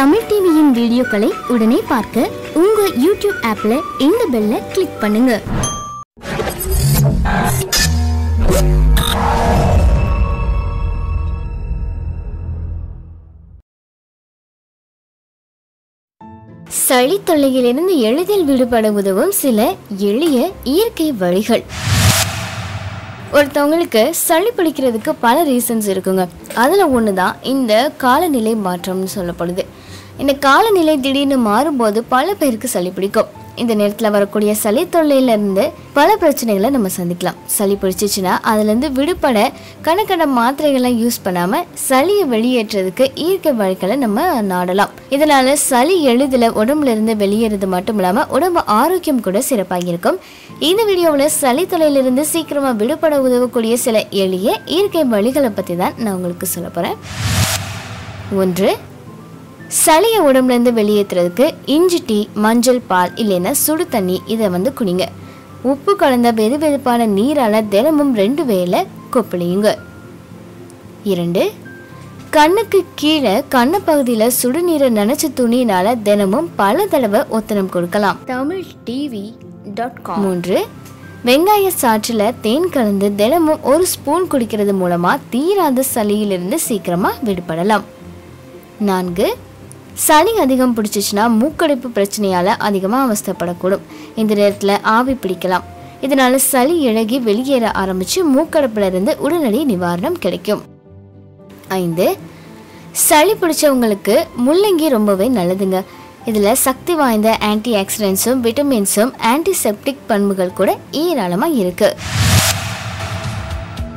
தமிழ் டிவியின் வீடியோக்களை உடனே பார்க்க உங்க யூடியூப் ஆப்ல இந்த பெல்ல கிளிக் பண்ணுங்க. சளி தொல்லையிலிருந்து எளிதில் விடுபட உதவும் சில எளிய இயற்கை வழிகள். ஒருத்தவங்களுக்கு சளி பிடிக்கிறதுக்கு பல ரீசன்ஸ் இருக்குங்க. அதில் ஒன்று தான் இந்த காலநிலை மாற்றம்னு சொல்லப்படுது. இந்த காலநிலை திடீர்னு மாறும்போது பல பேருக்கு சளி பிடிக்கும். இந்த நேரத்தில் வரக்கூடிய சளி தொல்லையிலேருந்து பல பிரச்சனைகளை நம்ம சந்திக்கலாம். சளி பிடிச்சிச்சுன்னா அதுலேருந்து விடுபட கணக்கட மாத்திரைகள்லாம் யூஸ் பண்ணாமல் சளியை வெளியேற்றுறதுக்கு இயற்கை வழிகளை நம்ம நாடலாம். இதனால் சளி எளிதில் உடம்புலேருந்து வெளியேறது மட்டும் இல்லாமல் உடம்பு ஆரோக்கியம் கூட சிறப்பாக இருக்கும் இந்த வீடியோவில் சளி தொலையிலிருந்து சீக்கிரமாக விடுபட உதவக்கூடிய சில எளிய இயற்கை வழிகளை பற்றி தான் நான் உங்களுக்கு சொல்ல போகிறேன் ஒன்று சளியை உடம்புலேருந்து வெளியேற்றுறதுக்கு இஞ்சி டீ மஞ்சள் பால் இல்லைன்னா சுடு தண்ணி இதை வந்து குடிங்க. உப்பு கலந்த வெது வெதுப்பான நீரால் தினமும் ரெண்டு வேளை கொப்பளியுங்க. இரண்டு கண்ணுக்கு கீழே கண்ண பகுதியில் சுடுநீரை நனைச்ச துணியினால தினமும் பல தடவை ஒத்தனம் கொடுக்கலாம். Tamil TV dot com. மூன்று வெங்காய சாற்றில் தேன் கலந்து தினமும் ஒரு ஸ்பூன் குடிக்கிறது மூலமா தீராத சளியிலிருந்து சீக்கிரமா விடுபடலாம். நான்கு சளி அதிகம் பிடிச்சிச்சுன்னா மூக்கடைப்பு பிரச்சனையால் அதிகமாக அவஸ்தைப்படக்கூடும். இந்த நேரத்தில் ஆவி பிடிக்கலாம். இதனால் சளி இழகி வெளியேற ஆரம்பித்து மூக்கடைப்பிலிருந்து உடனடி நிவாரணம் கிடைக்கும். ஐந்து சளி பிடிச்சவங்களுக்கு முள்ளங்கி ரொம்பவே நல்லதுங்க. இதில் சக்தி வாய்ந்த ஆன்டி ஆக்சிடென்ட்ஸும் விட்டமின்ஸும் ஆன்டிசெப்டிக் பண்புகள் கூட ஏராளமாக இருக்குது